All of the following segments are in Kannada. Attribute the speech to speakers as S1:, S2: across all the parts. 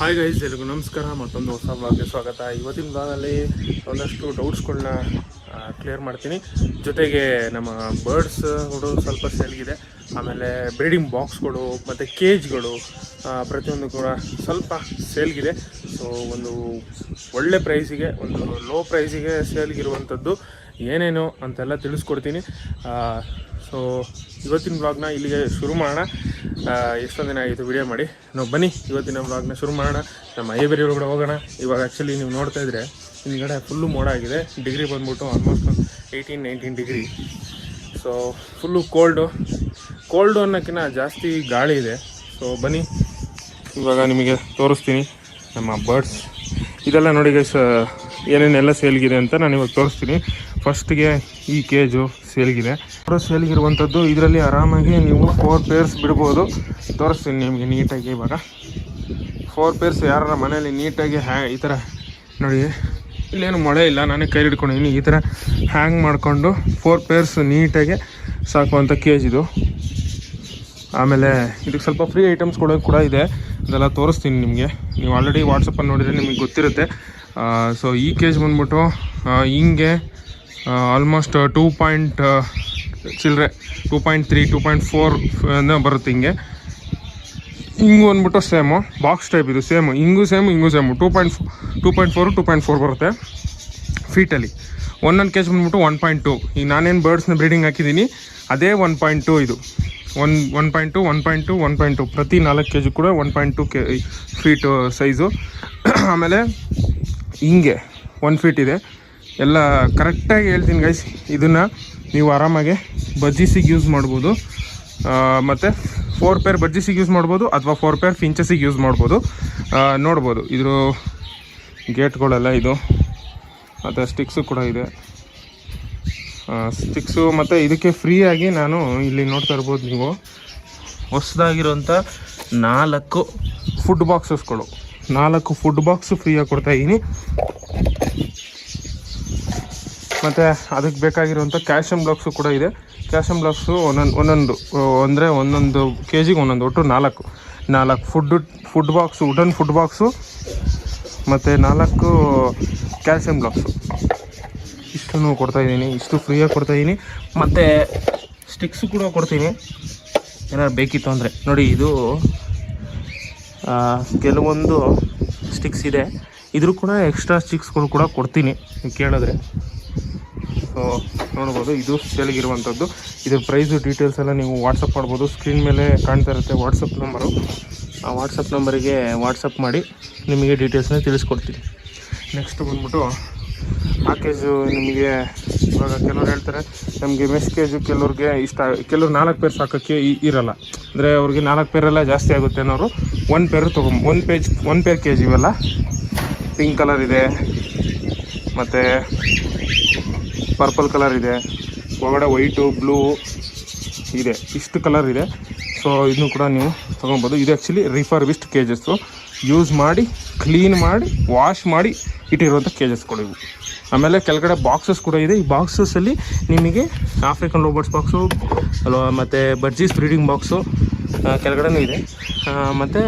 S1: ಹಾಯ್ ಗೈಸ್ ಎಲ್ರಿಗೂ ನಮಸ್ಕಾರ, ಮತ್ತೊಂದು ಹೊಸ ಬ್ಲಾಗ್ಗೆ ಸ್ವಾಗತ. ಇವತ್ತಿನ ಬ್ಲಾಗಲ್ಲಿ ಒಂದಷ್ಟು ಡೌಟ್ಸ್ಗಳನ್ನ ಕ್ಲಿಯರ್ ಮಾಡ್ತೀನಿ. ಜೊತೆಗೆ ನಮ್ಮ ಬರ್ಡ್ಸ್ಗಳು ಸ್ವಲ್ಪ ಸೇಲ್ಗಿದೆ ಆಮೇಲೆ ಬ್ರೀಡಿಂಗ್ ಬಾಕ್ಸ್ಗಳು ಮತ್ತು ಕೇಜ್ಗಳು ಪ್ರತಿಯೊಂದು ಕೂಡ ಸ್ವಲ್ಪ ಸೇಲ್ಗಿದೆ ಸೊ ಒಂದು ಒಳ್ಳೆ ಪ್ರೈಸಿಗೆ ಒಂದು ಲೋ ಪ್ರೈಸಿಗೆ ಸೇಲ್ಗಿರುವಂಥದ್ದು ಏನೇನು ಅಂತೆಲ್ಲ ತಿಳಿಸ್ಕೊಡ್ತೀನಿ. ಸೊ ಇವತ್ತಿನ ಬ್ಲಾಗ್ನ ಇಲ್ಲಿಗೆ ಶುರು ಮಾಡೋಣ. ಎಷ್ಟೊಂದು ದಿನ ಆಯಿತು ವಿಡಿಯೋ ಮಾಡಿ. ನಾವು ಬನ್ನಿ, ಇವತ್ತಿನ ಬ್ಲಾಗ್ನ ಶುರು ಮಾಡೋಣ. ನಮ್ಮ ಐಬೇರಿ ಒಳಗಡೆ ಹೋಗೋಣ. ಇವಾಗ ಆ್ಯಕ್ಚುಲಿ ನೀವು ನೋಡ್ತಾ ಇದ್ರೆ ಹಿಂದ್ಗಡೆ ಫುಲ್ಲು ಮೋಡ ಆಗಿದೆ. ಡಿಗ್ರಿ ಬಂದ್ಬಿಟ್ಟು ಆಲ್ಮೋಸ್ಟ್ ಒಂದು eighteen nineteen degree so full cold cold ಅನ್ನೋಕ್ಕಿಂತ ಜಾಸ್ತಿ ಗಾಳಿ ಇದೆ. ಸೊ ಬನ್ನಿ. ಇವಾಗ ನಿಮಗೆ ತೋರಿಸ್ತೀನಿ ನಮ್ಮ ಬರ್ಡ್ಸ್ ಇದೆಲ್ಲ ನೋಡಿ ಗೈಸ್ ಏನೇನೆಲ್ಲ ಸೇಲ್ಗಿದೆ ಅಂತ ನಾನು ಇವಾಗ ತೋರಿಸ್ತೀನಿ. ಫಸ್ಟ್ಗೆ ಈ ಕೇಜು ಸೇಲ್ಗಿದೆ. ಸೇಲ್ಗಿರುವಂಥದ್ದು ಇದರಲ್ಲಿ ಆರಾಮಾಗಿ ನೀವು ಫೋರ್ ಪೇರ್ಸ್ ಬಿಡ್ಬೋದು. ತೋರಿಸ್ತೀನಿ ನಿಮಗೆ ನೀಟಾಗಿ ಇವಾಗ. ಫೋರ್ ಪೇರ್ಸ್ ಯಾರ ಮನೇಲಿ ನೀಟಾಗಿ ಹ್ಯಾ ಈ ಥರ ನೋಡಿ, ಇಲ್ಲೇನು ಮಳೆ ಇಲ್ಲ, ನಾನೇ ಕೈ ಹಿಡ್ಕೊಂಡಿದ್ದೀನಿ ಈ ಥರ ಹ್ಯಾಂಗ್ ಮಾಡಿಕೊಂಡು ಫೋರ್ ಪೇರ್ಸ್ ನೀಟಾಗಿ ಸಾಕುವಂಥ ಕೇಜ್ ಇದು. ಆಮೇಲೆ ಇದಕ್ಕೆ ಸ್ವಲ್ಪ ಫ್ರೀ ಐಟಮ್ಸ್ ಕೂಡ ಕೂಡ ಇದೆ. ಅದೆಲ್ಲ ತೋರಿಸ್ತೀನಿ ನಿಮಗೆ. ನೀವು ಆಲ್ರೆಡಿ ವಾಟ್ಸಪ್ಪಲ್ಲಿ ನೋಡಿದರೆ ನಿಮಗೆ ಗೊತ್ತಿರುತ್ತೆ. ಸೊ ಈ ಕೇಜ್ ಬಂದ್ಬಿಟ್ಟು ಹಿಂಗೆ ಆಲ್ಮೋಸ್ಟ್ ಟೂ ಪಾಯಿಂಟ್ ಚಿಲ್ಲರೆ two point three two point four ಬರುತ್ತೆ ಹಿಂಗೆ. ಹಿಂಗು ಅಂದ್ಬಿಟ್ಟು ಸೇಮು ಬಾಕ್ಸ್ ಟೈಪ್ ಇದು ಸೇಮು ಹಿಂಗೂ ಸೇಮು ಹಿಂಗೂ same two point two point four two point four ಬರುತ್ತೆ. ಫೀಟಲ್ಲಿ ಒಂದೊಂದು ಜಿ ಬಂದ್ಬಿಟ್ಟು ಒನ್ ಪಾಯಿಂಟ್ ಟು ಈಗ ನಾನೇನು ಬರ್ಡ್ಸ್ನ ಬ್ರೀಡಿಂಗ್ ಹಾಕಿದ್ದೀನಿ, ಅದೇ ಒನ್ ಪಾಯಿಂಟ್ ಟು ಇದು. One one point two one point two one point two ಪ್ರತಿ ನಾಲ್ಕು ಕೆ ಜಿ ಕೂಡ one point two K feet size ಆಮೇಲೆ, ಹಿಂಗೆ ಒನ್ ಫೀಟ್ ಇದೆ. ಎಲ್ಲ ಕರೆಕ್ಟಾಗಿ ಹೇಳ್ತೀನಿ ಗೈಸ್ ಇದನ್ನು ನೀವು ಆರಾಮಾಗಿ ಬಜ್ಜಿಸಿಗೆ ಯೂಸ್ ಮಾಡ್ಬೋದು. ಮತ್ತು ಫೋರ್ ಪೇರ್ ಬಜ್ಜಿಸಿಗೆ ಯೂಸ್ ಮಾಡ್ಬೋದು ಅಥವಾ ಫೋರ್ ಪೇರ್ ಫಿಂಚಸಿಗೆ ಯೂಸ್ ಮಾಡ್ಬೋದು. ನೋಡ್ಬೋದು. ಇದ್ರ ಗೇಟ್ಗಳೆಲ್ಲ ಇದು. ಮತ್ತು ಸ್ಟಿಕ್ಸು ಕೂಡ ಇದೆ. ಸ್ಟಿಕ್ಸು ಮತ್ತು ಇದಕ್ಕೆ ಫ್ರೀಯಾಗಿ ನಾನು ಇಲ್ಲಿ ನೋಡ್ತಾ ಇರ್ಬೋದು ನೀವು. ಹೊಸದಾಗಿರೋಂಥ ನಾಲ್ಕು ಫುಡ್ ಬಾಕ್ಸಸ್ಗಳು ನಾಲ್ಕು ಫುಡ್ ಬಾಕ್ಸು ಫ್ರೀಯಾಗಿ ಕೊಡ್ತಾ ಇದ್ದೀನಿ. ಮತ್ತು ಅದಕ್ಕೆ ಬೇಕಾಗಿರುವಂಥ ಕ್ಯಾಲ್ಶಿಯಂ ಬ್ಲಾಕ್ಸು ಕೂಡ ಇದೆ. ಕ್ಯಾಲ್ಶಿಯಂ ಬ್ಲಾಕ್ಸು ಒಂದೊಂದು ಒಂದೊಂದು ಅಂದರೆ ಒಂದೊಂದು ಕೆ ಜಿಗೆ ಒಂದೊಂದು, ಒಟ್ಟು ನಾಲ್ಕು. ನಾಲ್ಕು food food box, wooden food box, ಮತ್ತು ನಾಲ್ಕು ಕ್ಯಾಲ್ಶಿಯಂ ಬ್ಲಾಕ್ಸು. ಇಷ್ಟನ್ನು ಕೊಡ್ತಾ ಇದ್ದೀನಿ. ಇಷ್ಟು ಫ್ರೀಯಾಗಿ ಕೊಡ್ತಾಯಿದ್ದೀನಿ ಮತ್ತು ಸ್ಟಿಕ್ಸು ಕೂಡ ಕೊಡ್ತೀನಿ. ಏನಾದ್ರು ಬೇಕಿತ್ತು ಅಂದರೆ. ನೋಡಿ, ಇದು ಕೆಲವೊಂದು ಸ್ಟಿಕ್ಸ್ ಇದೆ. ಇದ್ರೂ ಕೂಡ ಎಕ್ಸ್ಟ್ರಾ ಸ್ಟಿಕ್ಸ್ಗಳು ಕೂಡ ಕೊಡ್ತೀನಿ ಕೇಳಿದ್ರೆ. ಸೊ ನೋಡ್ಬೋದು ಇದು ಸೇಲಿಗಿರುವಂಥದ್ದು ಇದ್ರ ಪ್ರೈಸು ಡೀಟೇಲ್ಸ್ ಎಲ್ಲ ನೀವು ವಾಟ್ಸಪ್ ಮಾಡ್ಬೋದು. ಸ್ಕ್ರೀನ್ ಮೇಲೆ ಕಾಣ್ತಾ ಇರುತ್ತೆ ವಾಟ್ಸಪ್ ನಂಬರು ಆ ವಾಟ್ಸಪ್ ನಂಬರಿಗೆ ವಾಟ್ಸಪ್ ಮಾಡಿ ನಿಮಗೆ ಡೀಟೇಲ್ಸ್ನ ತಿಳಿಸ್ಕೊಡ್ತೀನಿ. ನೆಕ್ಸ್ಟ್ ಬಂದ್ಬಿಟ್ಟು ಪ್ಯಾಕೇಜು ನಿಮಗೆ ಇವಾಗ ಕೆಲವ್ರು ಹೇಳ್ತಾರೆ, ನಮಗೆ ಮೆಸ್ ಕೆಲವ್ರಿಗೆ ಇಷ್ಟ, ಕೆಲವ್ರು ನಾಲ್ಕು ಪೇರ್ ಸಾಕೋಕ್ಕೆ ಇರಲ್ಲ. ಅಂದರೆ ಅವ್ರಿಗೆ ನಾಲ್ಕು ಪೇರೆಲ್ಲ ಜಾಸ್ತಿ ಆಗುತ್ತೆ ಅನ್ನೋರು one pair ತೊಗೊಂಬ one page one pair K G ಇವೆಲ್ಲ. ಪಿಂಕ್ ಕಲರ್ ಇದೆ. ಮತ್ತು ಪರ್ಪಲ್ ಕಲರ್ ಇದೆ. ಒಳಗಡೆ ವೈಟು ಬ್ಲೂ ಇದೆ. ಇಷ್ಟು ಕಲರ್ ಇದೆ. ಸೊ ಇದನ್ನು ಕೂಡ ನೀವು ತೊಗೊಬೋದು. ಇದು ಆ್ಯಕ್ಚುಲಿ ರಿಫರ್ಬಿಸ್ಟ್ ಕೇಜಸ್ಸು ಯೂಸ್ ಮಾಡಿ ಕ್ಲೀನ್ ಮಾಡಿ ವಾಶ್ ಮಾಡಿ ಇಟ್ಟಿರುವಂಥ ಕೇಜಸ್ಗಳು ಇವು. ಆಮೇಲೆ ಕೆಳಗಡೆ ಬಾಕ್ಸಸ್ ಕೂಡ ಇದೆ. ಈ ಬಾಕ್ಸಸ್ಸಲ್ಲಿ ನಿಮಗೆ ಆಫ್ರಿಕನ್ ರೋಬೋಟ್ಸ್ ಬಾಕ್ಸು ಅಲ್ವಾ, ಮತ್ತು ಬರ್ಜೀಸ್ ಬ್ರೀಡಿಂಗ್ ಬಾಕ್ಸು ಕೆಳಗಡೆನೂ ಇದೆ. ಮತ್ತು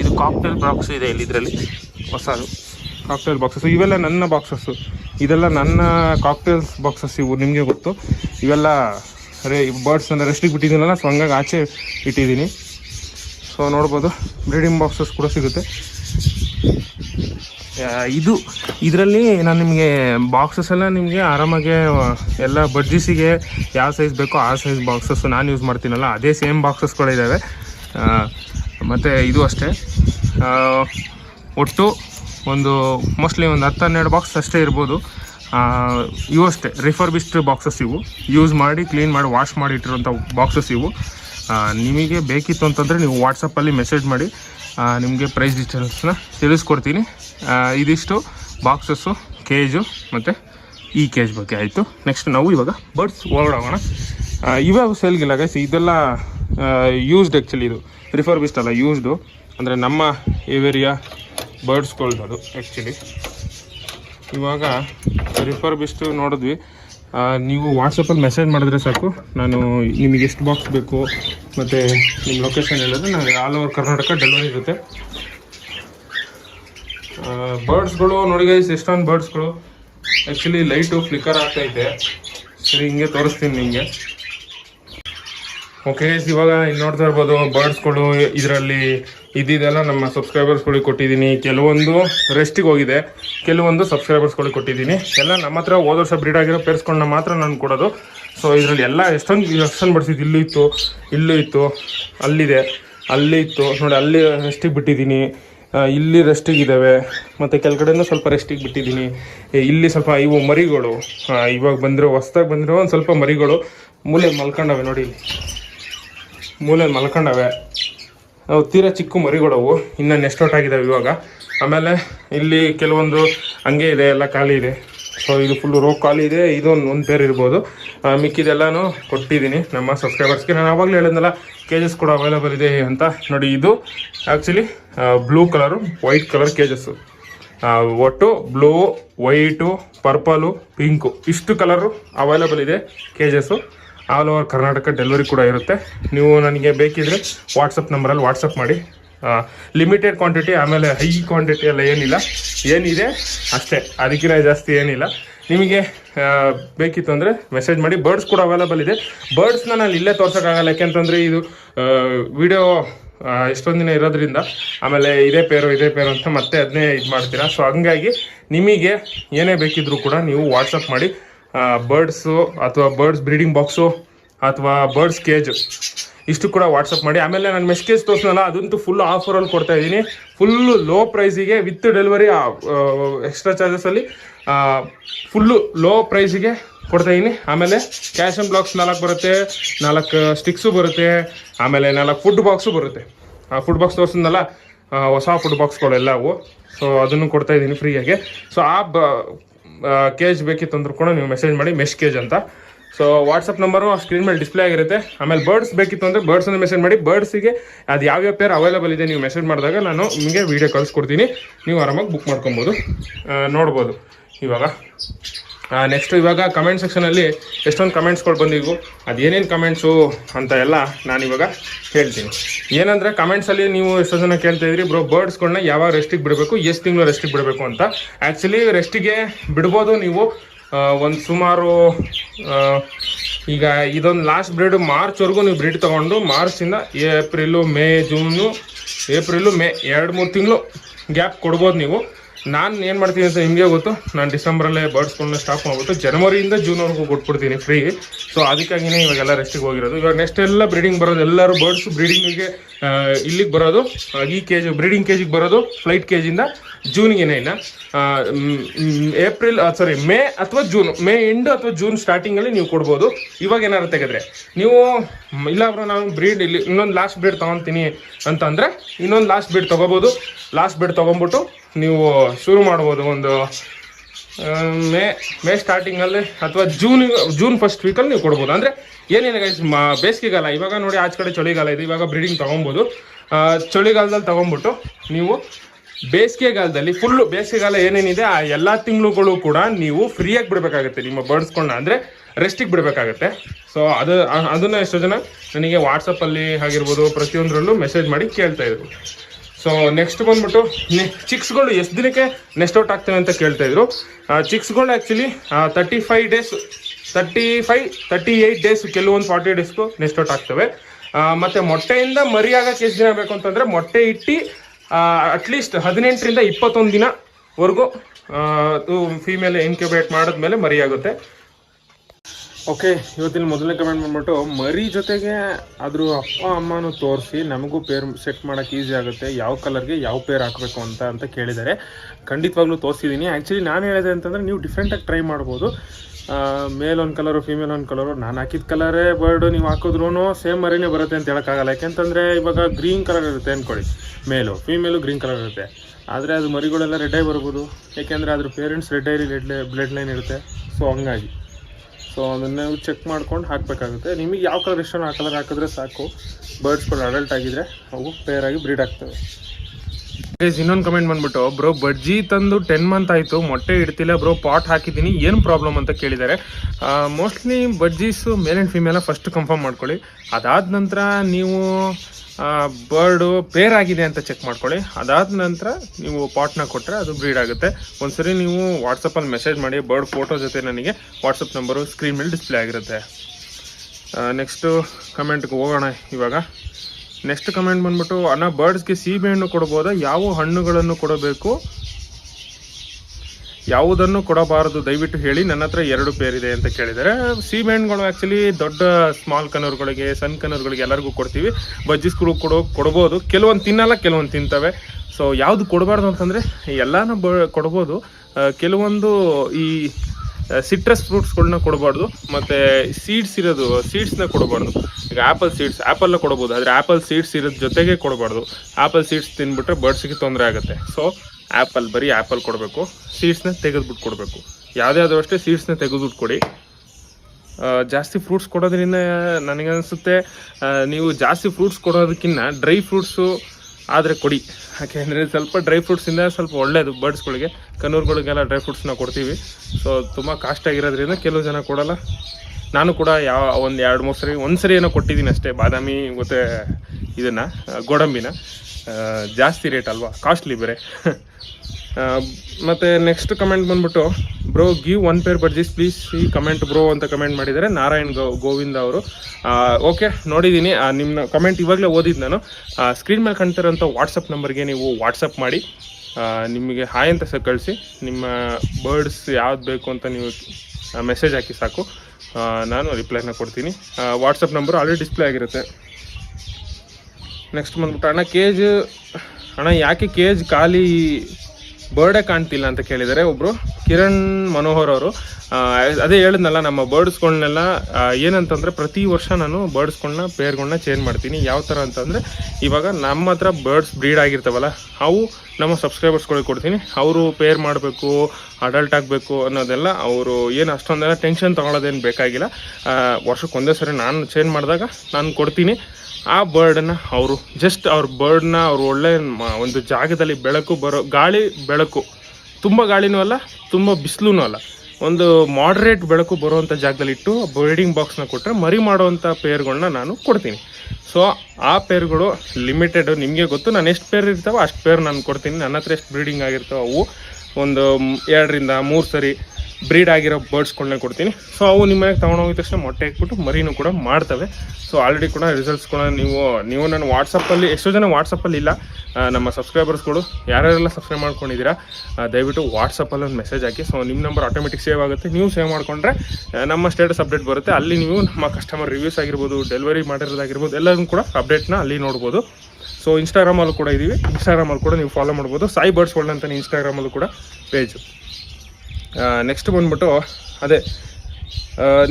S1: ಇದು ಕಾಕ್ಟೇಲ್ ಬಾಕ್ಸ್ ಇದೆ ಇಲ್ಲಿ ಇದರಲ್ಲಿ. ಹೊಸದು. ಕಾಕ್ಟೇಲ್ ಬಾಕ್ಸಸ್ ಇವೆಲ್ಲ ನನ್ನ ಬಾಕ್ಸಸ್ಸು ಇದೆಲ್ಲ ನನ್ನ ಕಾಕ್ಟೇಲ್ಸ್ ಬಾಕ್ಸಸ್ ಇವು, ನಿಮಗೆ ಗೊತ್ತು. ಇವೆಲ್ಲ ರೇ ಅಂದರೆ ರೆಸ್ಟಿಗೆ ಬಿಟ್ಟಿದ್ದೀನಲ್ಲ ಸೊ ಹಂಗಾಗಿ ಆಚೆ ಇಟ್ಟಿದ್ದೀನಿ. ಸೊ ನೋಡ್ಬೋದು ಬ್ರೀಡಿಂಗ್ ಬಾಕ್ಸಸ್ ಕೂಡ ಸಿಗುತ್ತೆ. ಇದು, ಇದರಲ್ಲಿ ನಾನು ನಿಮಗೆ ಬಾಕ್ಸಸ್ ಎಲ್ಲ ನಿಮಗೆ ಆರಾಮಾಗಿ, ಎಲ್ಲ ಬಡ್ಜಿಸಿಗೆ ಯಾವ ಸೈಜ್ ಬೇಕೋ ಆ ಸೈಜ್ ಬಾಕ್ಸಸ್ ನಾನು ಯೂಸ್ ಮಾಡ್ತೀನಲ್ಲ, ಅದೇ ಸೇಮ್ ಬಾಕ್ಸಸ್ಗಳಿದ್ದಾವೆ ಮತ್ತು ಇದು ಅಷ್ಟೇ. ಒಟ್ಟು ಒಂದು ಮೋಸ್ಟ್ಲಿ ಒಂದು ಹತ್ತು ಹನ್ನೆರಡು ಬಾಕ್ಸ್ ಅಷ್ಟೇ ಇರ್ಬೋದು. ಇವು ಅಷ್ಟೇ ರಿಫರ್ಬಿಸ್ಟ್ ಬಾಕ್ಸಸ್ ಇವು. ಯೂಸ್ ಮಾಡಿ ಕ್ಲೀನ್ ಮಾಡಿ ವಾಶ್ ಮಾಡಿ ಇಟ್ಟಿರೋಂಥ ಬಾಕ್ಸಸ್ ಇವು. ನಿಮಗೆ ಬೇಕಿತ್ತು ಅಂತಂದರೆ ನೀವು ವಾಟ್ಸಪ್ಪಲ್ಲಿ ಮೆಸೇಜ್ ಮಾಡಿ ನಿಮಗೆ ಪ್ರೈಸ್ ಡೀಟೇಲ್ಸ್ನ ತಿಳಿಸ್ಕೊಡ್ತೀನಿ. ಇದಿಷ್ಟು ಬಾಕ್ಸಸ್ಸು ಕೇಜು ಮತ್ತು ಈ ಕೇಜ್ ಬಗ್ಗೆ ಆಯಿತು. ನೆಕ್ಸ್ಟ್ ನಾವು ಇವಾಗ ಬರ್ಡ್ಸ್ ಹೊರಡೋಣ ಇವಾಗ ಸೇಲ್ಗಿಲ್ಲ ಗೈಸ್ ಇದೆಲ್ಲ ಯೂಸ್ಡ್ ಆ್ಯಕ್ಚುಲಿ ಇದು. ರಿಫರ್ಬಿಸ್ಟ್ ಅಲ್ಲ ಯೂಸ್ಡು ಅಂದರೆ ನಮ್ಮ ಏವೇರಿಯಾ ಬರ್ಡ್ಸ್ಗಳ್ದು ಅದು ಆ್ಯಕ್ಚುಲಿ ಇವಾಗ ರಿಫರ್ಬಿಸ್ಟ್ ನೋಡಿದ್ವಿ. ಆ, ನೀವು ವಾಟ್ಸಪ್ಪಲ್ಲಿ ಮೆಸೇಜ್ ಮಾಡಿದ್ರೆ ಸಾಕು. ನಾನು ನಿಮಗೆ ಎಷ್ಟು ಬಾಕ್ಸ್ ಬೇಕು ಮತ್ತು ನಿಮ್ಮ ಲೊಕೇಶನ್ ಹೇಳಿದ್ರೆ ನನಗೆ ಆಲ್ ಓವರ್ ಕರ್ನಾಟಕ ಡೆಲಿವರಿ ಇರುತ್ತೆ ಬರ್ಡ್ಸ್ಗಳು ನೋಡಿ ಗೈಸ್ ಎಷ್ಟೊಂದು ಬರ್ಡ್ಸ್ಗಳು ಆ್ಯಕ್ಚುಲಿ ಲೈಟು ಫ್ಲಿಕ್ಕರ್ ಆಗ್ತೈತೆ ಸರಿ ಹಿಂಗೆ ತೋರಿಸ್ತೀನಿ ನಿಮಗೆ. ಓಕೆ ಇವಾಗ ಇಲ್ಲಿ ನೋಡ್ತಾ ಇರ್ಬೋದು ಬರ್ಡ್ಸ್ಗಳು ಇದರಲ್ಲಿ ಇದ್ದಿದ್ದೆಲ್ಲ ನಮ್ಮ ಸಬ್ಸ್ಕ್ರೈಬರ್ಸ್ಗಳಿಗೆ ಕೊಟ್ಟಿದ್ದೀನಿ. ಕೆಲವೊಂದು ರೆಸ್ಟಿಗೆ ಹೋಗಿದೆ. ಕೆಲವೊಂದು ಸಬ್ಸ್ಕ್ರೈಬರ್ಸ್ಗಳಿಗೆ ಕೊಟ್ಟಿದ್ದೀನಿ. ಎಲ್ಲ ನಮ್ಮ ಹತ್ರ ಹೋದ ವರ್ಷ ಬ್ರೀಡ್ ಆಗಿರೋ ಪೇರ್ಸ್ಗಳನ್ನ ಮಾತ್ರ ನಾನು ಕೊಡೋದು. ಸೊ ಇದರಲ್ಲಿ ಎಲ್ಲ ಎಷ್ಟೊಂದು ಎಷ್ಟೊಂದು ಬಡಿಸಿದ್ದು ಇಲ್ಲೂ ಇತ್ತು ಇಲ್ಲೂ ಇತ್ತು, ಅಲ್ಲಿದೆ, ಅಲ್ಲಿ ಇತ್ತು. ನೋಡಿ, ಅಲ್ಲಿ ರೆಸ್ಟಿಗೆ ಬಿಟ್ಟಿದ್ದೀನಿ. ಇಲ್ಲಿ ರೆಸ್ಟಿಗಿದ್ದಾವೆ ಮತ್ತು ಕೆಳಗಡೆನೂ ಸ್ವಲ್ಪ ರೆಸ್ಟಿಗೆ ಬಿಟ್ಟಿದ್ದೀನಿ. ಇಲ್ಲಿ ಸ್ವಲ್ಪ ಇವು ಮರಿಗಳು. ಇವಾಗ ಬಂದಿರೋ, ಹೊಸ್ದಾಗಿ ಬಂದಿರೋ ಒಂದು ಸ್ವಲ್ಪ ಮರಿಗಳು. ಮೂಲೆ ಮಲ್ಕೊಂಡವೆ ನೋಡಿ ಮೂಲೆ ಮಲ್ಕೊಂಡವೆ. ಅವು ತೀರಾ ಚಿಕ್ಕ ಮರಿಗಳವು. ಇನ್ನು ನೆಕ್ಸ್ಟ್ ಔಟ್ ಆಗಿದ್ದಾವೆ ಇವಾಗ. ಆಮೇಲೆ ಇಲ್ಲಿ ಕೆಲವೊಂದು ಹಂಗೆ ಇದೆ, ಎಲ್ಲ ಖಾಲಿ ಇದೆ. ಸೊ ಇದು ಫುಲ್ಲು ರೋ ಖಾಲಿ ಇದೆ. ಇದು ಒಂದು ಒಂದು ಪೇರ್ ಇರ್ಬೋದು ಮಿಕ್ಕಿದೆಲ್ಲನೂ ಕೊಟ್ಟಿದ್ದೀನಿ ನಮ್ಮ ಸಬ್ಸ್ಕ್ರೈಬರ್ಸ್ಗೆ ನಾನು ಆವಾಗಲೇ ಹೇಳಿದ್ನಲ್ಲ ಕೇಜಸ್ ಕೂಡ ಅವೈಲೇಬಲ್ ಇದೆ ಅಂತ. ನೋಡಿ, ಇದು actually blue colour white colour cages ಒಟ್ಟು ಬ್ಲೂ ವೈಟು ಪರ್ಪಲು ಪಿಂಕು ಇಷ್ಟು ಕಲರು ಅವೈಲೇಬಲ್ ಇದೆ cages all over Karnataka delivery ಕೂಡ ಇರುತ್ತೆ. ನೀವು ನನಗೆ ಬೇಕಿದ್ರೆ ವಾಟ್ಸಪ್ ನಂಬರಲ್ಲಿ ವಾಟ್ಸಪ್ ಮಾಡಿ. ಲಿಮಿಟೆಡ್ ಕ್ವಾಂಟಿಟಿ ಆಮೇಲೆ ಹೈ ಕ್ವಾಂಟಿಟಿ ಎಲ್ಲ ಏನಿಲ್ಲ. ಏನಿದೆ? ಅಷ್ಟೇ. ಅದಕ್ಕಿಂತ ಜಾಸ್ತಿ ಏನಿಲ್ಲ. ನಿಮಗೆ ಬೇಕಿತ್ತು ಅಂದರೆ ಮೆಸೇಜ್ ಮಾಡಿ. ಬರ್ಡ್ಸ್ ಕೂಡ ಅವೈಲೇಬಲ್ ಇದೆ. ಬರ್ಡ್ಸ್ನ ನಾನು ಇಲ್ಲೇ ತೋರ್ಸೋಕ್ಕಾಗಲ್ಲ. ಯಾಕೆಂತಂದರೆ ಇದು ವಿಡಿಯೋ ಎಷ್ಟೊಂದು ದಿನ ಇರೋದ್ರಿಂದ ಆಮೇಲೆ ಇದೇ ಪೇರು ಇದೇ ಪೇರು ಅಂತ ಮತ್ತೆ ಅದನ್ನೇ ಇದು ಮಾಡ್ತೀರಾ? ಸೊ ಹಂಗಾಗಿ ನಿಮಗೆ ಏನೇ ಬೇಕಿದ್ರೂ ಕೂಡ ನೀವು ವಾಟ್ಸಪ್ ಮಾಡಿ. ಬರ್ಡ್ಸು ಅಥವಾ ಬರ್ಡ್ಸ್ ಬ್ರೀಡಿಂಗ್ ಬಾಕ್ಸು ಅಥವಾ ಬರ್ಡ್ಸ್ ಕೇಜ್ ಇಷ್ಟು ಕೂಡ ವಾಟ್ಸಪ್ ಮಾಡಿ. ಆಮೇಲೆ ನಾನು ಮೆಸ್ಕೇಜ್ ತೋರಿಸ್ನಲ್ಲ, ಅದಂತೂ ಫುಲ್ ಆಫರಲ್ಲಿ ಕೊಡ್ತಾ ಇದ್ದೀನಿ. ಫುಲ್ಲು ಲೋ ಪ್ರೈಸಿಗೆ ವಿತ್ ಡೆಲಿವರಿ ಎಕ್ಸ್ಟ್ರಾ ಚಾರ್ಜಸಲ್ಲಿ ಫುಲ್ಲು ಲೋ ಪ್ರೈಸಿಗೆ ಕೊಡ್ತಾ ಇದ್ದೀನಿ. ಆಮೇಲೆ ಕ್ಯಾಶ್ ಆ್ಯಂಡ್ ಬ್ಲಾಕ್ಸ್ ನಾಲ್ಕು ಬರುತ್ತೆ, ನಾಲ್ಕು ಸ್ಟಿಕ್ಸು ಬರುತ್ತೆ, ಆಮೇಲೆ ನಾಲ್ಕು ಫುಡ್ ಬಾಕ್ಸು ಬರುತ್ತೆ. ಆ ಫುಡ್ ಬಾಕ್ಸ್ ತೋರಿಸಿದ್ನಲ್ಲ ಹೊಸ ಫುಡ್ ಬಾಕ್ಸ್ಗಳೆಲ್ಲವು ಸೊ ಅದನ್ನು ಕೊಡ್ತಾ ಇದ್ದೀನಿ ಫ್ರೀಯಾಗಿ ಸೊ ಆ ಕೇಜ್ ಬೇಕಿತ್ತು ಅಂದ್ರೂ ಕೂಡ ನೀವು ಮೆಸೇಜ್ ಮಾಡಿ ಮೆಶ್ ಕೇಜ್ ಅಂತ. ಸೊ ವಾಟ್ಸಪ್ ನಂಬರು ಸ್ಕ್ರೀನ್ ಮೇಲೆ ಡಿಸ್ಪ್ಲೇ ಆಗಿರುತ್ತೆ. ಆಮೇಲೆ ಬರ್ಡ್ಸ್ ಬೇಕಿತ್ತು ಅಂದರೆ ಬರ್ಡ್ಸ್ ಅಂದರೆ ಮೆಸೇಜ್ ಮಾಡಿ. ಬರ್ಡ್ಸಿಗೆ ಅದು ಯಾವ್ಯಾವ ಪೇರ್ ಅವೈಲೇಬಲ್ ಇದೆ ನೀವು ಮೆಸೇಜ್ ಮಾಡಿದಾಗ ನಾನು ನಿಮಗೆ ವೀಡಿಯೋ ಕಳಿಸ್ಕೊಡ್ತೀನಿ. ನೀವು ಆರಾಮಾಗಿ ಬುಕ್ ಮಾಡ್ಕೊಬೋದು. ನೋಡ್ಬೋದು ಇವಾಗ. ನೆಕ್ಸ್ಟ್ ಇವಾಗ ಕಮೆಂಟ್ ಸೆಕ್ಷನಲ್ಲಿ ಎಷ್ಟೊಂದು ಕಮೆಂಟ್ಸ್ಗಳು ಬಂದಿವು ಅದೇನೇನು ಕಮೆಂಟ್ಸು ಅಂತ ಎಲ್ಲ ನಾನು ಇವಾಗ ಹೇಳ್ತೀನಿ. ಏನಂದರೆ ಕಮೆಂಟ್ಸಲ್ಲಿ ನೀವು ಎಷ್ಟೋ ಜನ ಕೇಳ್ತಾ ಇದ್ರಿ ಬ್ರೋ ಬರ್ಡ್ಸ್ಗಳನ್ನ ಯಾವಾಗ ರೆಸ್ಟಿಗೆ ಬಿಡಬೇಕು? ಎಷ್ಟು ತಿಂಗಳು ರೆಸ್ಟಿಗೆ ಬಿಡಬೇಕು? ಅಂತ. ಆ್ಯಕ್ಚುಲಿ ರೆಸ್ಟಿಗೆ ಬಿಡ್ಬೋದು ನೀವು. ಒಂದು ಸುಮಾರು ಈಗ ಇದೊಂದು ಲಾಸ್ಟ್ ಬ್ರೀಡ್ ಮಾರ್ಚ್ವರೆಗೂ ನೀವು ಬ್ರೀಡ್ ತೊಗೊಂಡು ಮಾರ್ಚಿಂದ April, May, June, April, May ಎರಡು ಮೂರು ತಿಂಗಳು ಗ್ಯಾಪ್ ಕೊಡ್ಬೋದು ನೀವು. ನಾನು ಏನು ಮಾಡ್ತೀನಿ ಅಂತ ನಿಮಗೆ ಗೊತ್ತು? ನಾನು ಡಿಸೆಂಬರಲ್ಲೇ ಬರ್ಡ್ಸ್ಗಳನ್ನ ಸ್ಟಾಪ್ ಮಾಡ್ಬಿಟ್ಟು ಜನವರಿಯಿಂದ ಜೂನ್ವರೆಗೂ ಕೊಟ್ಬಿಡ್ತೀನಿ ಫ್ರೀ ಸೊ ಅದಕ್ಕಾಗಿನೇ ಇವಾಗೆಲ್ಲ ರೆಸ್ಟಿಗೆ ಹೋಗಿರೋದು. ಇವಾಗ ನೆಕ್ಸ್ಟ್ ಎಲ್ಲ ಬ್ರೀಡಿಂಗ್ ಬರೋದು. ಎಲ್ಲರೂ ಬರ್ಡ್ಸ್ ಬ್ರೀಡಿಂಗಿಗೆ ಇಲ್ಲಿಗೆ ಬರೋದು. ಈ ಕೆ ಜಿ ಬ್ರೀಡಿಂಗ್ ಕೇಜಿಗೆ ಬರೋದು. ಫ್ಲೈಟ್ ಕೇಜಿಂದ ಜೂನ್ಗೆನೇ ಇನ್ನು. ಏಪ್ರಿಲ್ ಸಾರಿ ಮೇ ಅಥವಾ ಜೂನ್ ಮೇ ಎಂಡ್ ಅಥವಾ ಜೂನ್ ಸ್ಟಾರ್ಟಿಂಗಲ್ಲಿ ನೀವು ಕೊಡ್ಬೋದು. ಇವಾಗ ಏನಾರು ತೆಗೆದ್ರೆ. ನೀವು ಇಲ್ಲ ಬ್ರೋ, ನಾನು ಬ್ರೀಡ್ ಇಲ್ಲಿ, ಇನ್ನೊಂದು ಲಾಸ್ಟ್ ಬ್ರೀಡ್ ತೊಗೊತೀನಿ ಅಂತಂದರೆ, ಇನ್ನೊಂದು ಲಾಸ್ಟ್ ಬ್ರೀಡ್ ತೊಗೋಬೋದು. ಲಾಸ್ಟ್ ಬ್ರೀಡ್ ತೊಗೊಂಬಿಟ್ಟು ನೀವು ಶುರು ಮಾಡ್ಬೋದು ಒಂದು ಮೇ ಮೇ ಸ್ಟಾರ್ಟಿಂಗಲ್ಲಿ ಅಥವಾ ಜೂನ್ ಜೂನ್ ಫಸ್ಟ್ ವೀಕಲ್ಲಿ ನೀವು ಕೊಡ್ಬೋದು. ಅಂದರೆ ಏನೇನು ಗೈಸ್ ಬೇಸಿಗೆಗಾಲ, ಇವಾಗ ನೋಡಿ ಆಚೆ ಕಡೆ ಚಳಿಗಾಲ ಇದೆ, ಇವಾಗ ಬ್ರೀಡಿಂಗ್ ತೊಗೊಬೋದು. ಚಳಿಗಾಲದಲ್ಲಿ ತೊಗೊಂಬಿಟ್ಟು ನೀವು ಬೇಸಿಗೆಗಾಲದಲ್ಲಿ ಫುಲ್ಲು ಬೇಸಿಗೆಗಾಲ ಏನೇನಿದೆ, ಆ ಎಲ್ಲ ತಿಂಗಳುಗಳು ಕೂಡ ನೀವು ಫ್ರೀಯಾಗಿ ಬಿಡಬೇಕಾಗುತ್ತೆ, ನಿಮ್ಮ ಬರ್ಡ್ಸ್ಗಳನ್ನ ಅಂದರೆ ರೆಸ್ಟಿಗೆ ಬಿಡಬೇಕಾಗತ್ತೆ. ಸೊ ಅದು ಅದನ್ನು ಎಷ್ಟೋ ಜನ ನನಗೆ ವಾಟ್ಸಪ್ಪಲ್ಲಿ ಆಗಿರ್ಬೋದು, ಪ್ರತಿಯೊಂದರಲ್ಲೂ ಮೆಸೇಜ್ ಮಾಡಿ ಕೇಳ್ತಾ ಇದ್ರು. ಸೊ ನೆಕ್ಸ್ಟ್ ಬಂದ್ಬಿಟ್ಟು ಚಿಕ್ಸ್ಗಳು ಎಷ್ಟು ದಿನಕ್ಕೆ ನೆಕ್ಸ್ಟ್ ಔಟ್ ಆಗ್ತವೆ ಅಂತ ಕೇಳ್ತಾ ಇದ್ರು. ಚಿಕ್ಸ್ಗಳು actually thirty five days thirty five thirty eight days ಕೆಲವೊಂದು ಫಾರ್ಟಿ ಡೇಸ್ಗೂ ನೆಕ್ಸ್ಟ್ ಔಟ್ ಆಗ್ತವೆ. ಮತ್ತು ಮೊಟ್ಟೆಯಿಂದ ಮರಿ ಎಷ್ಟು ದಿನ ಬೇಕು ಅಂತಂದರೆ ಮೊಟ್ಟೆ ಇಟ್ಟು ಅಟ್ಲೀಸ್ಟ್ ಹದಿನೆಂಟರಿಂದ ಇಪ್ಪತ್ತೊಂದು ದಿನವರೆಗೂ ಫೀಮೇಲ್ ಇನ್ಕ್ಯುಬೇಟ್ ಮಾಡಿದ್ಮೇಲೆ ಮರಿ ಆಗುತ್ತೆ ಓಕೆ ಇವತ್ತಿನ ಮೊದಲನೇ ಕಮೆಂಟ್ ಬಂದ್ಬಿಟ್ಟು, ಮರಿ ಜೊತೆಗೆ ಅದ್ರ ಅಪ್ಪ, ಅಮ್ಮನೂ ತೋರಿಸಿ ನಮಗೂ ಪೇರ್ ಸೆಟ್ ಮಾಡೋಕ್ಕೆ ಈಸಿ ಆಗುತ್ತೆ. ಯಾವ ಕಲರ್ಗೆ ಯಾವ ಪೇರ್ ಹಾಕಬೇಕು ಅಂತ ಅಂತ ಕೇಳಿದ್ದಾರೆ. ಖಂಡಿತವಾಗ್ಲೂ ತೋರಿಸಿದ್ದೀನಿ. ಆ್ಯಕ್ಚುಲಿ ನಾನು ಹೇಳಿದೆ ಅಂತಂದರೆ ನೀವು ಡಿಫ್ರೆಂಟಾಗಿ ಟ್ರೈ ಮಾಡ್ಬೋದು. ಮೇಲ್ ಒಂದು ಕಲರು ಫಿಮೇಲ್ ಒಂದು ಕಲರು ನಾನು ಹಾಕಿದ ಕಲರೇ ಬರ್ಡು ನೀವು ಹಾಕಿದ್ರೂ ಸೇಮ್ ಮರಿನೇ ಬರುತ್ತೆ ಅಂತ ಹೇಳೋಕ್ಕಾಗಲ್ಲ. ಯಾಕೆಂತಂದರೆ, ಇವಾಗ ಗ್ರೀನ್ ಕಲರ್ ಇರುತ್ತೆ ಅಂದ್ಕೊಳ್ಳಿ ಮೇಲು ಫೀಮೇಲು ಗ್ರೀನ್ ಕಲರ್ ಇರುತ್ತೆ. ಆದರೆ ಅದು ಮರಿಗಳೆಲ್ಲ ರೆಡ್ಡೇ ಬರ್ಬೋದು. ಏಕೆಂದರೆ ಅದ್ರ ಪೇರೆಂಟ್ಸ್ ರೆಡ್ ಐರಿ ರೆಡ್ ಬ್ಲಡ್ ಲೈನ್ ಇರುತ್ತೆ. ಸೊ ಹಂಗಾಗಿ. ಸೊ ಅದನ್ನೇ ಚೆಕ್ ಮಾಡ್ಕೊಂಡು ಹಾಕಬೇಕಾಗುತ್ತೆ. ನಿಮಗೆ ಯಾವ ಕಲರ್ ಇಷ್ಟನೋ ಆ ಕಲರ್ ಹಾಕಿದ್ರೆ ಸಾಕು. ಬರ್ಡ್ಸ್ಗಳು ಅಡಲ್ಟ್ ಆಗಿದ್ರೆ ಅವು ಪೇರಾಗಿ ಬ್ರೀಡ್ ಆಗ್ತವೆ. ಇನ್ನೊಂದು ಕಮೆಂಟ್ ಬಂದ್ಬಿಟ್ಟು, ಬ್ರೋ ಬಜ್ಜಿ ತಂದು ಟೆನ್ ಮಂತ್ ಆಯಿತು, ಮೊಟ್ಟೆ ಇಡ್ತಿಲ್ಲ, ಬ್ರೋ ಪಾಟ್ ಹಾಕಿದ್ದೀನಿ, ಏನು ಪ್ರಾಬ್ಲಮ್ ಅಂತ ಕೇಳಿದ್ದಾರೆ mostly budgies male and female first confirm ಮಾಡ್ಕೊಳ್ಳಿ. ಅದಾದ ನಂತರ ನೀವು ಬರ್ಡು ಪೇರ್ ಆಗಿದೆ ಅಂತ ಚೆಕ್ ಮಾಡ್ಕೊಳ್ಳಿ. ಅದಾದ ನಂತರ ನೀವು ಪಾಟ್ನ ಕೊಟ್ಟರೆ ಅದು ಬ್ರೀಡ್ ಆಗುತ್ತೆ. ಒಂದ್ಸರಿ ನೀವು ವಾಟ್ಸಪ್ಪಲ್ಲಿ ಮೆಸೇಜ್ ಮಾಡಿ ಬರ್ಡ್ ಫೋಟೋ ಜೊತೆ ನನಗೆ ವಾಟ್ಸಪ್ ನಂಬರು ಸ್ಕ್ರೀನ್ ಮೇಲೆ ಡಿಸ್ಪ್ಲೇ ಆಗಿರುತ್ತೆ. ನೆಕ್ಸ್ಟು ಕಮೆಂಟ್ಗೆ ಹೋಗೋಣ ಇವಾಗ. ನೆಕ್ಸ್ಟ್ ಕಮೆಂಟ್ ಬಂದ್ಬಿಟ್ಟು, ಅಣ್ಣ ಬರ್ಡ್ಸ್ಗೆ ಸೀಬೆಹಣ್ಣು ಕೊಡ್ಬೋದಾ? ಯಾವ ಹಣ್ಣುಗಳನ್ನು ಕೊಡಬೇಕು? ಯಾವುದನ್ನು ಕೊಡಬಾರದು? ದಯವಿಟ್ಟು ಹೇಳಿ. ನನ್ನ ಹತ್ರ ಎರಡು ಪೇರಿದೆ ಅಂತ ಕೇಳಿದ್ದಾರೆ. ಸೀಬೆಹಣ್ಣುಗಳು ಆ್ಯಕ್ಚುಲಿ ದೊಡ್ಡ ಸ್ಮಾಲ್ ಕನರ್ಗಳಿಗೆ ಸಣ್ಣ ಕನರ್ಗಳಿಗೆ ಎಲ್ಲರಿಗೂ ಕೊಡ್ತೀವಿ. ಬಜ್ಜಿಸ್ಗಳು ಕೊಡೋ, ಕೊಡ್ಬೋದು. ಕೆಲವೊಂದು ತಿನ್ನಲ್ಲ, ಕೆಲವೊಂದು ತಿಂತವೆ. ಸೊ ಯಾವುದು ಕೊಡಬಾರ್ದು ಅಂತಂದರೆ, ಎಲ್ಲನೂ ಬ, ಕೊಡ್ಬೋದು. ಕೆಲವೊಂದು ಈ ಸಿಟ್ರಸ್ ಫ್ರೂಟ್ಸ್ಗಳನ್ನ ಕೊಡಬಾರ್ದು, ಮತ್ತು ಸೀಡ್ಸ್ ಇರೋದು ಸೀಡ್ಸ್ನ ಕೊಡಬಾರ್ದು. ಈಗ ಆ್ಯಪಲ್ ಸೀಡ್ಸ್ ಆ್ಯಪಲ್ನ ಕೊಡ್ಬೋದು, ಆದರೆ ಆ್ಯಪಲ್ ಸೀಡ್ಸ್ ಇರೋದ್ರ ಜೊತೆಗೆ ಕೊಡಬಾರ್ದು. ಆ್ಯಪಲ್ ಸೀಡ್ಸ್ ತಿಂದ್ಬಿಟ್ರೆ ಬರ್ಡ್ಸಿಗೆ ತೊಂದರೆ ಆಗುತ್ತೆ. ಸೊ ಆ್ಯಪಲ್ ಬರೀ ಆ್ಯಪಲ್ ಕೊಡಬೇಕು ಸೀಡ್ಸ್ನ ತೆಗೆದ್ಬಿಟ್ಟು ಕೊಡಬೇಕು. ಯಾವುದೇ ಆದರೂ ಅಷ್ಟೇ ಸೀಡ್ಸ್ನ ತೆಗೆದ್ಬಿಟ್ಟು ಕೊಡಿ. ಜಾಸ್ತಿ ಫ್ರೂಟ್ಸ್ ಕೊಡೋದ್ರಿಂದ ನನಗನ್ಸುತ್ತೆ ನೀವು ಜಾಸ್ತಿ ಫ್ರೂಟ್ಸ್ ಕೊಡೋದಕ್ಕಿಂತ ಡ್ರೈ ಫ್ರೂಟ್ಸು ಆದರೆ ಕೊಡಿ. ಯಾಕೆಂದರೆ ಸ್ವಲ್ಪ ಡ್ರೈ ಫ್ರೂಟ್ಸಿಂದ ಸ್ವಲ್ಪ ಒಳ್ಳೆಯದು ಬರ್ಡ್ಸ್ಗಳಿಗೆ ಕನ್ನೂರುಗಳಿಗೆಲ್ಲ ಡ್ರೈ ಫ್ರೂಟ್ಸ್ನ ಕೊಡ್ತೀವಿ. ಸೊ ತುಂಬ ಕಾಸ್ಟ್ ಆಗಿರೋದ್ರಿಂದ ಕೆಲವು ಜನ ಕೊಡೋಲ್ಲ. ನಾನು ಕೂಡ ಯಾವ ಒಂದು ಎರಡು, ಮೂರು ಸರಿ, ಒಂದು ಸರಿ ಏನೋ ಕೊಟ್ಟಿದ್ದೀನಿ ಅಷ್ಟೇ. ಬಾದಾಮಿ ಮತ್ತು ಇದನ್ನು, ಗೋಡಂಬಿನ. ಜಾಸ್ತಿ ರೇಟ್ ಅಲ್ವಾ? ಕಾಸ್ಟ್ಲಿ ಬೇರೆ. ಮತ್ತೆ ನೆಕ್ಸ್ಟ್ ಕಮೆಂಟ್ ಬಂದ್ಬಿಟ್ಟು bro give one pair budgies please ಈ ಕಮೆಂಟ್ ಬ್ರೋ ಅಂತ ಕಮೆಂಟ್ ಮಾಡಿದ್ದಾರೆ ನಾರಾಯಣ್ ಗೋ, ಗೋವಿಂದ ಅವರು. ಓಕೆ ನೋಡಿದ್ದೀನಿ ನಿಮ್ಮ ಕಮೆಂಟ್ ಇವಾಗಲೇ ಓದಿದ್ದು ನಾನು. ಸ್ಕ್ರೀನ್ ಮೇಲೆ ಕಾಣ್ತಿರೋಂಥ ವಾಟ್ಸಪ್ ನಂಬರ್ಗೆ ನೀವು ವಾಟ್ಸಪ್ ಮಾಡಿ. ನಿಮಗೆ ಹಾಯ್ ಅಂತ ಸಹ ಕಳಿಸಿ. ನಿಮ್ಮ ಬರ್ಡ್ಸ್ ಯಾವ್ದು ಬೇಕು ಅಂತ ನೀವು ಮೆಸೇಜ್ ಹಾಕಿ ಸಾಕು. ನಾನು ರಿಪ್ಲೈನ ಕೊಡ್ತೀನಿ. ವಾಟ್ಸಪ್ ನಂಬರ್ ಆಲ್ರೆಡಿ ಡಿಸ್ಪ್ಲೇ ಆಗಿರುತ್ತೆ. ನೆಕ್ಸ್ಟ್ ಬಂದ್ಬಿಟ್ಟು, ಅಣ್ಣ ಕೇಜ್ ಅಣ್ಣ, ಯಾಕೆ ಕೇಜ್ ಖಾಲಿ ಬರ್ಡೇ ಕಾಣ್ತಿಲ್ಲ ಅಂತ ಕೇಳಿದ್ದಾರೆ ಒಬ್ರು ಕಿರಣ್ ಮನೋಹರ್ ಅವರು ಅದೇ ಹೇಳಿದ್ನಲ್ಲ, ನಮ್ಮ ಬರ್ಡ್ಸ್ಗಳನ್ನೆಲ್ಲ ಏನಂತಂದ್ರೆ ಪ್ರತಿ ವರ್ಷ ನಾನು ಬರ್ಡ್ಸ್ಗಳನ್ನ ಪೇರ್ಗಳನ್ನ ಚೇಂಜ್ ಮಾಡ್ತೀನಿ. ಯಾವ ಥರ ಅಂತಂದರೆ, ಇವಾಗ ನಮ್ಮ ಹತ್ರ ಬರ್ಡ್ಸ್ ಬ್ರೀಡ್ ಆಗಿರ್ತಾವಲ್ಲ, ಅವು ನಮ್ಮ ಸಬ್ಸ್ಕ್ರೈಬರ್ಸ್ಗಳಿಗೆ ಕೊಡ್ತೀನಿ. ಅವರು ಪೇರ್ ಮಾಡಬೇಕು ಅಡಲ್ಟ್ ಆಗಬೇಕು ಅನ್ನೋದೆಲ್ಲ ಅವರು ಏನು ಅಷ್ಟೊಂದೆಲ್ಲ ಟೆನ್ಷನ್ ತೊಗೊಳೋದೇನು ಬೇಕಾಗಿಲ್ಲ. ವರ್ಷಕ್ಕೆ ಒಂದೇ ಸರಿ ನಾನು ಚೇಂಜ್ ಮಾಡಿದಾಗ ನಾನು ಕೊಡ್ತೀನಿ. ಆ ಬರ್ಡನ್ನ ಅವರು ಜಸ್ಟ್ ಅವ್ರ ಬರ್ಡನ್ನ ಅವ್ರು ಒಳ್ಳೆ ಒಂದು ಜಾಗದಲ್ಲಿ ಬೆಳಕು ಬರೋ, ಗಾಳಿ ಬೆಳಕು ತುಂಬ ಗಾಳಿನೂ ಅಲ್ಲ, ತುಂಬ ಬಿಸಿಲೂ ಅಲ್ಲ. ಒಂದು ಮಾಡ್ರೇಟ್ ಬೆಳಕು ಬರುವಂಥ ಜಾಗದಲ್ಲಿಟ್ಟು ಬ್ರೀಡಿಂಗ್ ಬಾಕ್ಸ್ನ ಕೊಟ್ಟರೆ ಮರಿ ಮಾಡುವಂಥ ಪೇರ್ಗಳನ್ನ ನಾನು ಕೊಡ್ತೀನಿ. ಸೊ ಆ ಪೇರ್ಗಳು ಲಿಮಿಟೆಡ್ ನಿಮಗೆ ಗೊತ್ತು ನಾನು ಎಷ್ಟು ಪೇರ್ ಇರ್ತಾವೋ ಅಷ್ಟು ಪೇರ್ ನಾನು ಕೊಡ್ತೀನಿ. ನನ್ನ ಹತ್ರ ಎಷ್ಟು ಬ್ರೀಡಿಂಗ್ ಆಗಿರ್ತಾವೆ ಅವು ಒಂದು, ಎರಡರಿಂದ ಮೂರು ಸರಿ ಬ್ರೀಡ್ ಆಗಿರೋ ಬರ್ಡ್ಸ್ಗಳನ್ನ ಕೊಡ್ತೀನಿ. ಸೊ ಅವು ನಿಮ್ಮ ಮನೆಗೆ ತೊಗೊಂಡೋಗಿದ ತಕ್ಷಣ ಮೊಟ್ಟೆ ಹಾಕ್ಬಿಟ್ಟು ಮರಿನೂ ಕೂಡ ಮಾಡ್ತವೆ. ಸೊ ಆಲ್ರೆಡಿ ಕೂಡ ರಿಸಲ್ಟ್ಸ್ ಕೂಡ ನೀವು ನೀವು ನನ್ನ ವಾಟ್ಸಪ್ಪಲ್ಲಿ ಎಷ್ಟೋ ಜನ ವಾಟ್ಸಪ್ಪಲ್ಲಿ ಇಲ್ಲ. ನಮ್ಮ ಸಬ್ಸ್ಕ್ರೈಬರ್ಸ್ಗಳು ಯಾರ್ಯಾರೆಲ್ಲ ಸಬ್ಸ್ಕ್ರೈಬ್ ಮಾಡ್ಕೊಂಡಿದ್ದೀರಾ ದಯವಿಟ್ಟು ವಾಟ್ಸಪ್ಪಲ್ಲಿ ಒಂದು ಮೆಸೇಜ್ ಹಾಕಿ. ಸೊ ನಿಮ್ಮ ನಂಬರ್ ಆಟೋಮೆಟಿಕ್ ಸೇವ್ ಆಗುತ್ತೆ. ನೀವು ಸೇವ್ ಮಾಡಿಕೊಂಡ್ರೆ ನಮ್ಮ ಸ್ಟೇಟಸ್ ಅಪ್ಡೇಟ್ ಬರುತ್ತೆ. ಅಲ್ಲಿ ನೀವು ನಮ್ಮ ಕಸ್ಟಮರ್ ರಿವ್ಯೂಸ್ ಆಗಿರ್ಬೋದು ಡೆಲಿವರಿ ಮಾಡಿರೋದಾಗಿರ್ಬೋದು ಎಲ್ಲದನ್ನು ಕೂಡ ಅಪ್ಡೇಟ್ನ ಅಲ್ಲಿ ನೋಡ್ಬೋದು. ಸೊ ಇನ್ಸ್ಟಾಗ್ರಾಮಲ್ಲೂ ಕೂಡ ಇದ್ದೀವಿ ಇನ್ಸ್ಟಾಗ್ರಾಮಲ್ಲಿ ಕೂಡ ನೀವು ಫಾಲೋ ಮಾಡ್ಬೋದು. ಸಾಯಿ ಬರ್ಡ್ಸ್ ವರ್ಲ್ಡ್ ಅಂತ ಇನ್ಸ್ಟಾಗ್ರಾಮಲ್ಲೂ ಕೂಡ ಪೇಜು ನೆಕ್ಸ್ಟ್ ಬಂದ್ಬಿಟ್ಟು, ಅದೇ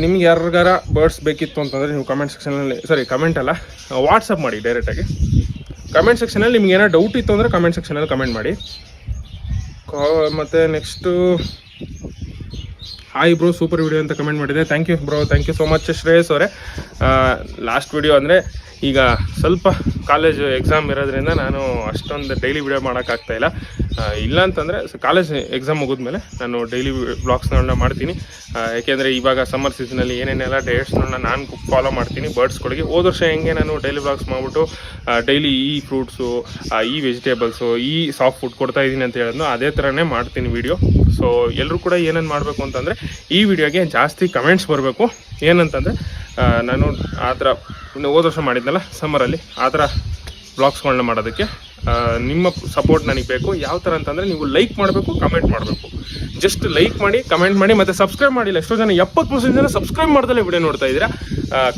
S1: ನಿಮ್ಗೆ ಯಾರಿಗಾರ ಬರ್ಡ್ಸ್ ಬೇಕಿತ್ತು ಅಂತಂದರೆ ನೀವು ಕಮೆಂಟ್ ಸೆಕ್ಷನಲ್ಲಿ ಸಾರಿ ಕಮೆಂಟ್ ಅಲ್ಲ ವಾಟ್ಸಪ್ ಮಾಡಿ ಡೈರೆಕ್ಟಾಗಿ ಕಮೆಂಟ್ ಸೆಕ್ಷನಲ್ಲಿ ನಿಮ್ಗೆ ಏನೋ ಡೌಟ್ ಇತ್ತು ಅಂದರೆ ಕಮೆಂಟ್ ಸೆಕ್ಷನಲ್ಲಿ ಕಮೆಂಟ್ ಮಾಡಿ. ಕಾ ಮತ್ತು next hi bro super video ಅಂತ ಕಮೆಂಟ್ ಮಾಡಿದೆ. Thank you bro thank you so much Shreyas ಅವರೇ. ಲಾಸ್ಟ್ ವಿಡಿಯೋ ಅಂದರೆ ಈಗ ಸ್ವಲ್ಪ ಕಾಲೇಜ್ ಎಕ್ಸಾಮ್ ಇರೋದ್ರಿಂದ ನಾನು ಅಷ್ಟೊಂದು ಡೈಲಿ ವಿಡಿಯೋ ಮಾಡೋಕ್ಕಾಗ್ತಾ ಇಲ್ಲ. ಇಲ್ಲ ಅಂತಂದರೆ ಕಾಲೇಜ್ ಎಕ್ಸಾಮ್ ಮುಗಿದ್ಮೇಲೆ ನಾನು ಡೈಲಿ ಬ್ಲಾಗ್ಸ್ಗಳನ್ನ ಮಾಡ್ತೀನಿ. ಯಾಕೆಂದರೆ ಇವಾಗ ಸಮ್ಮರ್ ಸೀಸನಲ್ಲಿ ಏನೇನೆಲ್ಲ ಡೇಟ್ಸ್ಗಳನ್ನ ನಾನು ಫಾಲೋ ಮಾಡ್ತೀನಿ. ಬರ್ಡ್ಸ್ಗಳಿಗೆ ಹೋದ ವರ್ಷ ಹೆಂಗೆ ನಾನು ಡೈಲಿ ಬ್ಲಾಗ್ಸ್ ಮಾಡಿಬಿಟ್ಟು ಡೈಲಿ ಈ ಫ್ರೂಟ್ಸು ಈ ವೆಜಿಟೇಬಲ್ಸು ಈ ಸಾಫ್ಟ್ ಫುಡ್ ಕೊಡ್ತಾ ಇದ್ದೀನಿ ಅಂತ ಹೇಳಿದ್ನು. ಅದೇ ಥರನೇ ಮಾಡ್ತೀನಿ ವಿಡಿಯೋ ಸೊ ಎಲ್ಲರೂ ಕೂಡ ಏನೇನು ಮಾಡಬೇಕು ಅಂತಂದರೆ ಈ ವಿಡಿಯೋಗೆ ಜಾಸ್ತಿ ಕಮೆಂಟ್ಸ್ ಬರಬೇಕು. ಏನಂತಂದರೆ ನಾನು ಆ ಥರ ಇನ್ನು ಹೋದ ವರ್ಷ ಮಾಡಿದ್ನಲ್ಲ ಸಮ್ಮರಲ್ಲಿ ಆ ಥರ ಬ್ಲಾಗ್ಸ್ಗಳನ್ನ ಮಾಡೋದಕ್ಕೆ ನಿಮ್ಮ ಸಪೋರ್ಟ್ ನನಗೆ ಬೇಕು. ಯಾವ ಥರ ಅಂತಂದರೆ ನೀವು ಲೈಕ್ ಮಾಡಬೇಕು ಕಮೆಂಟ್ ಮಾಡಬೇಕು. ಜಸ್ಟ್ ಲೈಕ್ ಮಾಡಿ ಕಮೆಂಟ್ ಮಾಡಿ ಮತ್ತು ಸಬ್ಸ್ಕ್ರೈಬ್ ಮಾಡಿಲ್ಲ. ಎಷ್ಟೋ ಜನ ಎಪ್ಪತ್ತು ಪರ್ಸೆಂಟ್ ಜನ ಸಬ್ಸ್ಕ್ರೈಬ್ ಮಾಡ್ದಲೇ ವಿಡಿಯೋ ನೋಡ್ತಾ ಇದ್ದೀರಾ.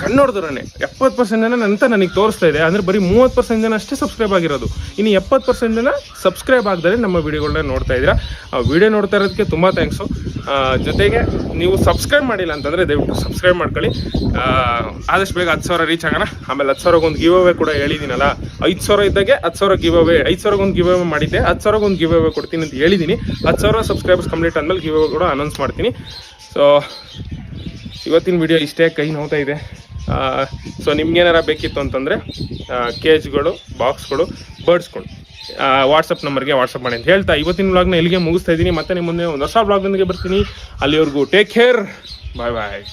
S1: ಕಣ್ಣೋಡ್ದರೇ ಎಪ್ಪತ್ತು ಪರ್ಸೆಂಟ್ ಜನ ಅಂತ ನನಗೆ ತೋರಿಸ್ತಾ ಇದೆ. ಅಂದರೆ ಬರೀ ಮೂವತ್ತು ಪರ್ಸೆಂಟ್ ಜನ ಅಷ್ಟೇ ಸಬ್ಸ್ಕ್ರೈಬ್ ಆಗಿರೋದು. ಇನ್ನು ಎಪ್ಪತ್ತು ಪರ್ಸೆಂಟ್ ಜನ ಸಬ್ಸ್ಕ್ರೈಬ್ ಆಗದರೆ ನಮ್ಮ ವಿಡಿಯೋಗಳನ್ನ ನೋಡ್ತಾ ಇದ್ದೀರಾ. ಆ ವಿಡಿಯೋ ನೋಡ್ತಾ ಇರೋದಕ್ಕೆ ತುಂಬ ಥ್ಯಾಂಕ್ಸು ಜೊತೆಗೆ ನೀವು ಸಬ್ಸ್ಕ್ರೈಬ್ ಮಾಡಿಲ್ಲ ಅಂತಂದರೆ ದಯವಿಟ್ಟು ಸಬ್ಸ್ಕ್ರೈಬ್ ಮಾಡ್ಕೊಳ್ಳಿ. ಆದಷ್ಟು ಬೇಗ ಹತ್ತು ಸಾವಿರ ರೀಚ್ ಆಗೋಣ. ಆಮೇಲೆ ಹತ್ತು ಸಾವಿರಕ್ಕೆ ಒಂದು ಗಿವ್ ಅವೇ ಕೂಡ ಹೇಳಿದ್ದೀನಲ್ಲ ಐದು ಸಾವಿರ ಇದ್ದಾಗೆ ಹತ್ತು ಸಾವಿರ ಗಿವ್ ಅವೇ ಐದು ಸಾವಿರಕ್ಕೆ ಒಂದು ಗಿವ್ ಅವೇ ಮಾಡಿದ್ದೆ. ಹತ್ತು ಸಾವಿರಕ್ಕೆ ಒಂದು ಗಿವ್ ಅವೇ ಕೊಡ್ತೀನಿ ಅಂತ ಹೇಳಿದ್ದೀನಿ ಹತ್ತು ಸಾವಿರ ಸಬ್ಸ್ಕ್ರೈಬರ್ಸ್ ಕಂಪ್ಲೀಟ್ ಆದಮೇಲೆ ಗಿವ್ ಅವೇ ಕೂಡ ಅನೌನ್ಸ್ ಮಾಡ್ತೀನಿ. ಸೊ ಇವತ್ತಿನ ವಿಡಿಯೋ ಇಷ್ಟೇ, ಕೈ ನೋವ್ತಾ ಇದೆ. ಸೊ ನಿಮ್ಗೇನಾರ ಬೇಕಿತ್ತು ಅಂತಂದರೆ ಕೇಜ್ಗಳು ಬಾಕ್ಸ್ಗಳು ಬರ್ಡ್ಸ್ಗಳು ವಾಟ್ಸಪ್ ನಂಬರ್ಗೆ ವಾಟ್ಸಪ್ ಮಾಡಿ ಅಂತ ಹೇಳ್ತಾ, ಇವತ್ತಿನ ವ್ಲಾಗ್ನ ಇಲ್ಲಿಗೆ ಮುಗಿಸ್ತಾ ಇದ್ದೀನಿ. ಮತ್ತೆ ನಿಮ್ಮ ಮುಂದೆ ಒಂದು ಹೊಸ ವ್ಲಾಗ್ನೊಂದಿಗೆ ಬರ್ತೀನಿ. ಅಲ್ಲಿವರೆಗೂ ಟೇಕ್ ಕೇರ್ ಬಾಯ್ ಬಾಯ್